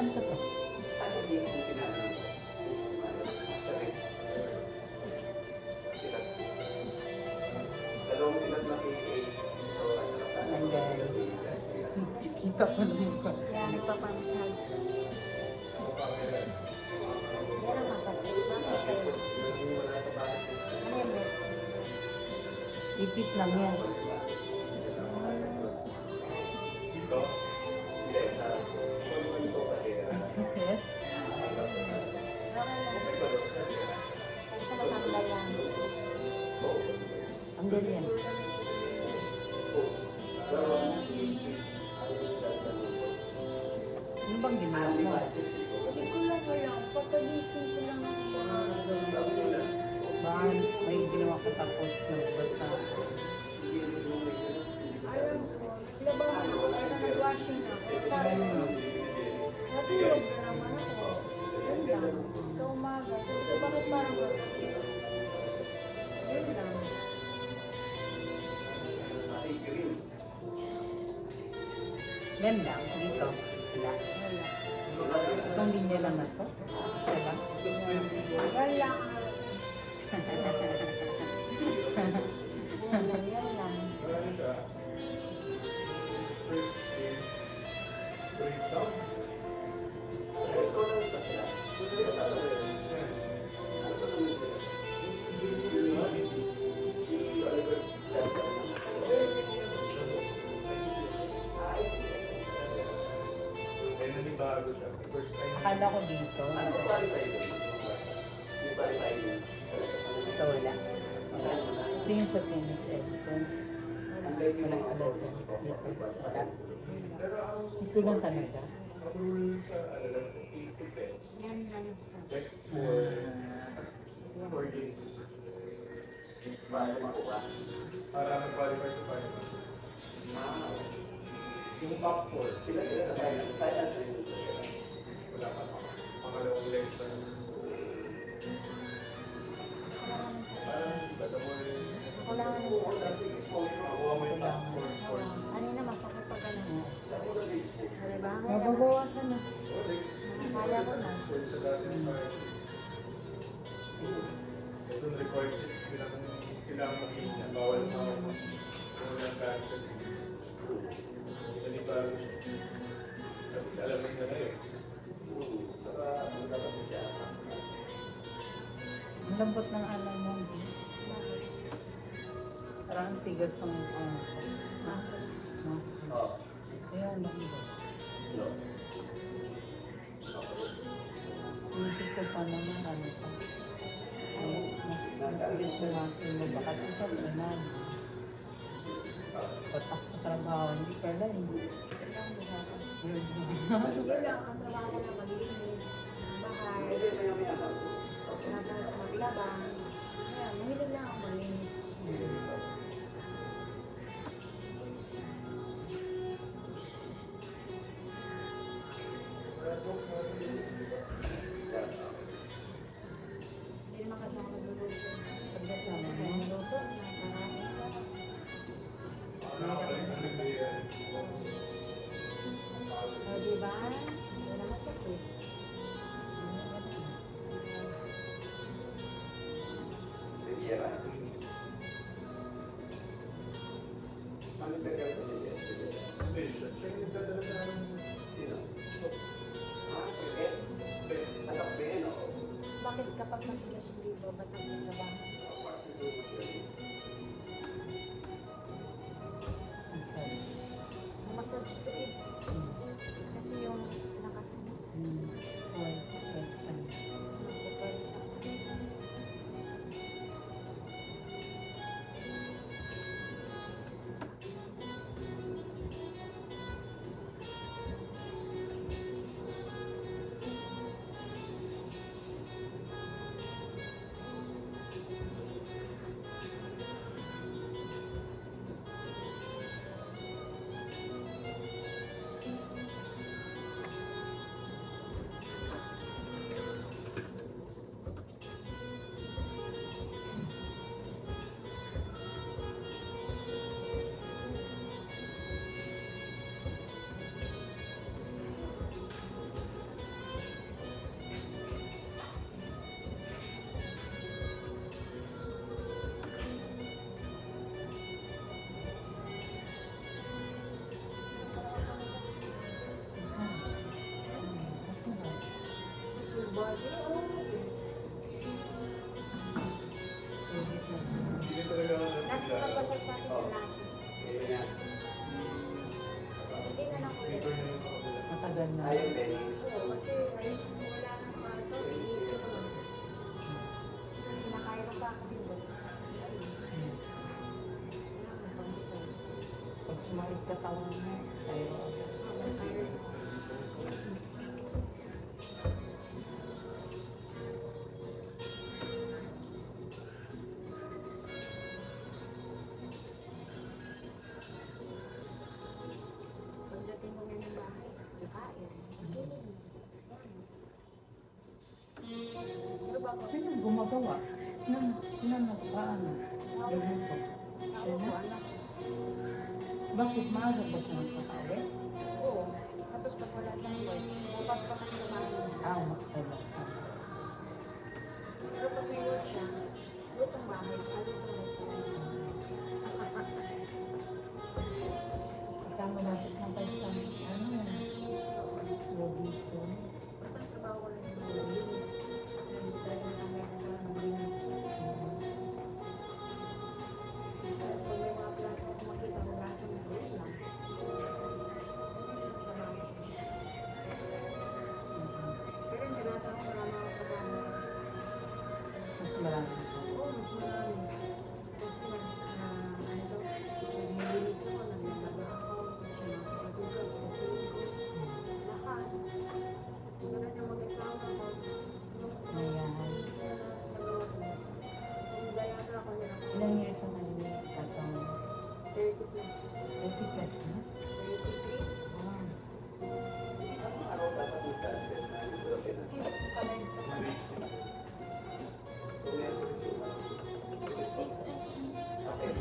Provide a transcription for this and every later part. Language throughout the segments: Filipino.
Kailan pa to? Kasi di yung pinanong ko. Sabi, silat. Dalawang silat na si Ace. Ito, at saka sa- Ay, guys. Kita ko naman ko. Kaya nagpapamassage. Ang masakit. Bakit. Ano yan? Ipit lang yan. Ang Yan lang, dito. Wala. Wala. Itong linya lang na to. Wala. Wala. Yan lang, yan lang. Ikaw see. Akala ko dito. Ano ba pari tayo dun? May pari tayo dun? Ito wala. Ito yung sa tennis cellphone. Ang light yung Walang mga alert yan. Dito. Wala. Ito lang talaga. Yan lang siya. Just for for games. Paano makuha? Para mag-qualify sa final. Ah, Yung top 4, sila sila sa finals. Finals na yun. Wala pa pa. Pangalawang sa Parang baga mo rin. Wala mo yung 4 scores. Kanina masakit pa ganun. O, diba? Ngayon, Mababawasan na. nakakaya ko na. Ito record sila sila makikita. Bawal pa walang gamit kasi. Nanibaro siya. Lambot ng alay mo. Parang ang tigas ng ano ko. Muscle. No? Oo. Kaya ang lambot. No. Isip ko pa naman ano pa. Ay, napilit ko nga mo baka sa sabihan. Patak sa trabaho, hindi pala hindi. Wala ang trabaho na maglinis, bahay, Maglaba. Kaya, mahilig lang ako maglinis. Siya yung. Sino? Ah, Ben? Ben. Oo. Bakit kapag matigas yung libo, ba't ang ganun. Ayun, Dennis. Oo, kasi ayun, wala nang marto. Iisip ko. Kasi nakairo pa ako dito. Pag sumakit ka taon na, kayo. gumagawa ng, ng nagpaano, lumutok. Siya na. Bakit maaga ba siya nagpakawin?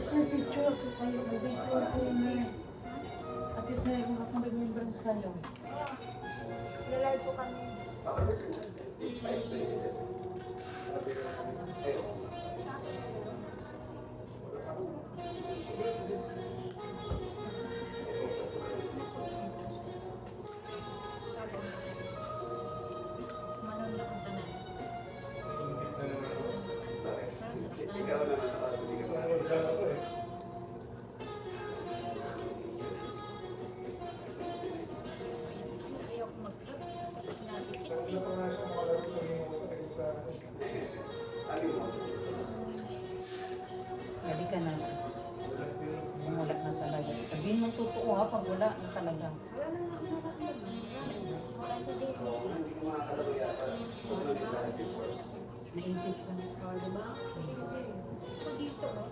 sir, picture ako kayo. Mag-picture ko yun. At least meron akong remembrance sa'yo. Lalay po kami. Thank you. Pwede ka na. Wala na talaga. Sabihin mo totoo ha, pag wala na talaga. Naintip ka. Diba? Pag dito, oh.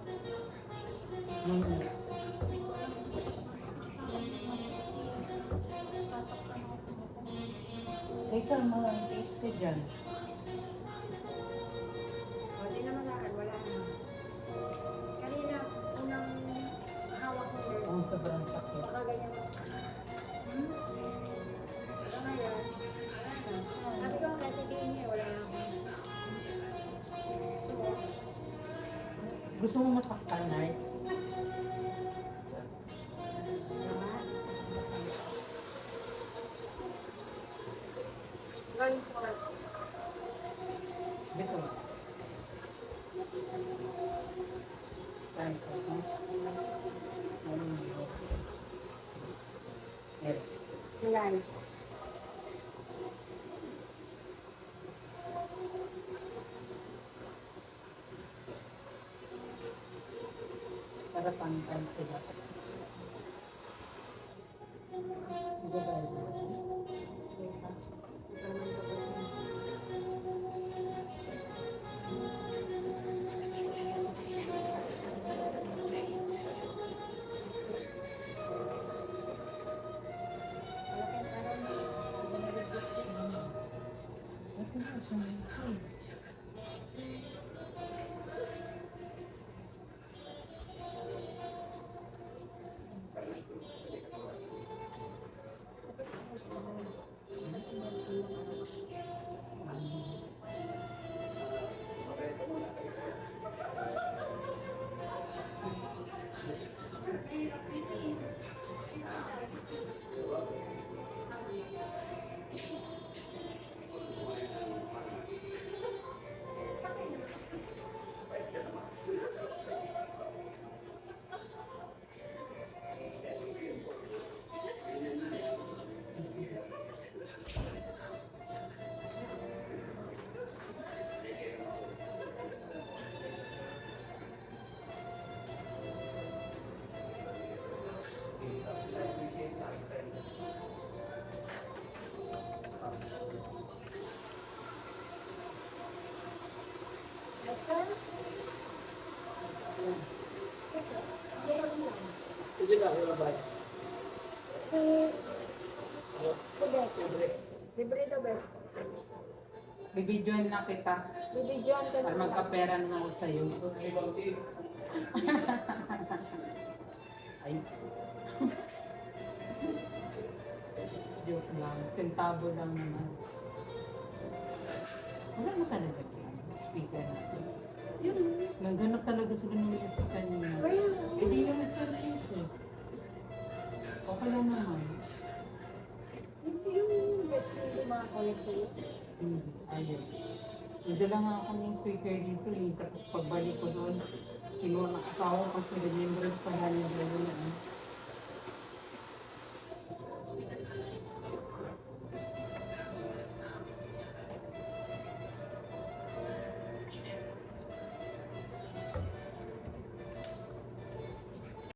Kaysa mga taste dyan. con này biết không đây không? Có nhiều. Đây だったみたいですけど。Na ba? Si... Libre. Daw ba? Bibidyoan na kita. Bibidyoan ka Para na. magkapera na ako sa'yo. Ay. Joke lang. Sentabo lang naman. Wala mo talaga yan. Speaker natin. Yun. Naghanap talaga sila ng music kanina. Kaya, Eh di yung nasa-rate lang naman. hindi yung bet hindi makakonect sa'yo. Hmm, ayun. Nadala nga ako ng speaker dito eh. Tapos pagbalik ko doon, kinuha na ako kasi remembrance pa nila yun. eh.